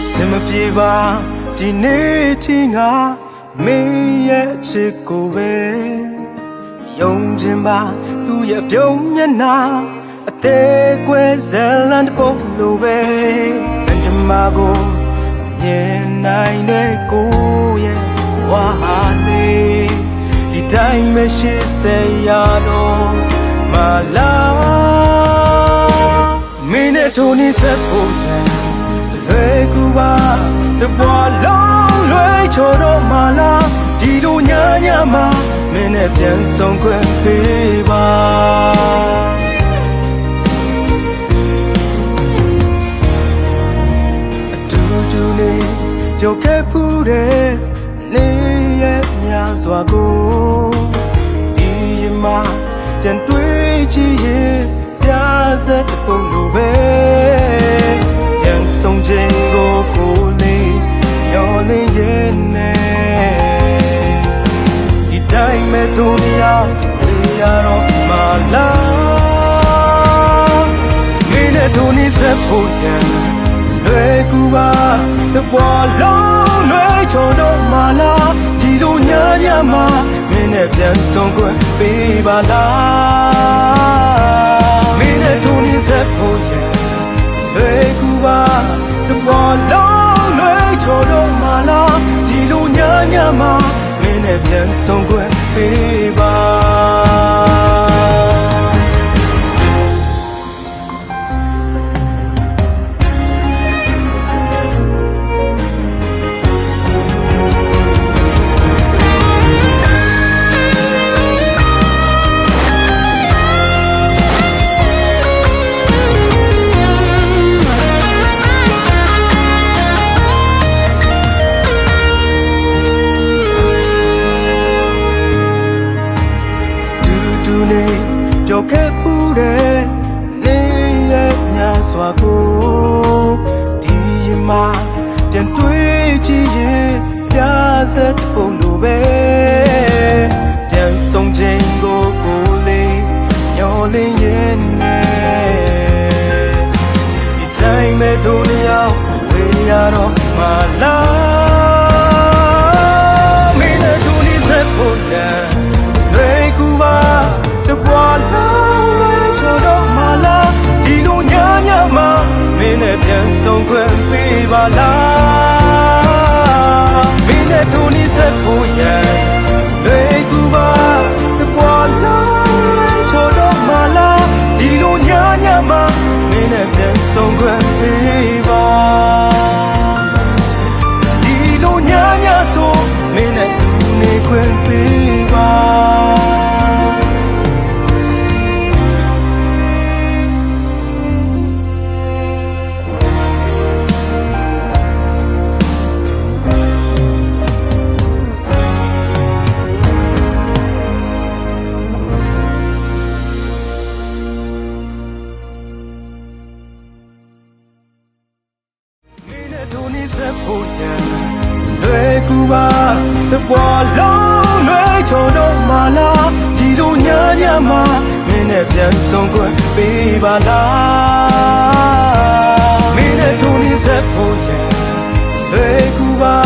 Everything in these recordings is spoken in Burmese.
အစင်မပြေပါဒီနေ့ထိငါမင်းရဲ့အချစ်ကိုပဲယုံခြင်းပါသူ့ရဲ့ပြုံးမျက်နှာအသေးကွယ်ဇလန်ပုံလိုပဲအကြမကိုမြင်နိုင်တဲ့ကိုရဲ့ဝါဟာလေးဒီတိုင်းမရှိစေရတော့မလားမင်းနဲ့ထိုးနေစက်ဖို့ရန် လွယ်ကူပါတပွားလုံးလွယ်ချော်တော့မလားဒီလိုညာညာမှာမင်းနဲ့ပြန်ဆုံးခွင့်ပေးပါအတူတူနေပြောခဲ့ဖူးတဲ့နေရဲ့များစွာကိုဒီမှာပြန်တွေ့ချင်ရင်ပြစက်တစ်ပုံလိုပဲ တိုင်းမဲ့ဒုနီယာလေးရတော့မလားမင်းနဲ့ဒုနီစက်ဖို့ရန်လွယ်ကူပါတပွားလုံးလွယ်ချော်တော့မလားဒီလိုညာညာမှာမင်းနဲ့ပြန်ဆုံးခွင့်ပေးပါလားမင်းနဲ့ဒုနီစက်ဖို့ရန်လွယ်ကူပါတပွားလုံးလွယ်ချော်တော့မလားဒီလိုညာညာမှာမင်းနဲ့ပြန် ဆုံးခွ ပြောခဲ့ဖူးတဲ့နေရဲ့များစွာကိုဒီရင်မှာပြန်တွေ့ကြည့်ရင်ပြစက်ပုံလိုပဲပြန်ဆုံးခြင်းကိုကိုလေးညော်လင်းရဲ့နဲ့ဒီတိုင်းမဲ့ဒုနီယာဝေးရတော့မလား ဆုံးခွင့်ပေးပါလားမင်းနဲ့ထိုးနေဆက်ဖို့ရန်လွယ်ကူပါတပွားလုံးလွယ်ချော်တော့မလားဒီလိုညာညာမှာမင်းနဲ့ပြန်ဆုံးခွင့်ပေးပါဒီလိုညာညာဆိုမင်းနဲ့သူနေခွင့်ပေး ပါမင်းနဲ့ဒုနီစက်ဖို့ရန်လွယ်ကူပါတပွားလုံးလွယ်ချော်တော့မလားဒီလိုညာညာမှာမင်းနဲ့ပြန်ဆုံးခွင့်ပေးပါလားမင်းနဲ့ဒုနီစက်ဖို့ရန်လွယ်ကူပါ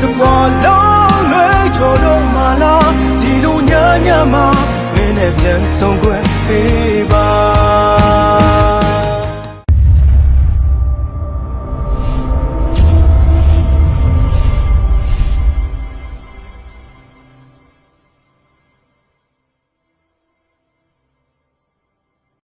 တပွားလုံးလွယ်ချော်တော့မလားဒီလိုညာညာမှာမင်းနဲ့ပြန်ဆုံးခွင့်ပေးပါ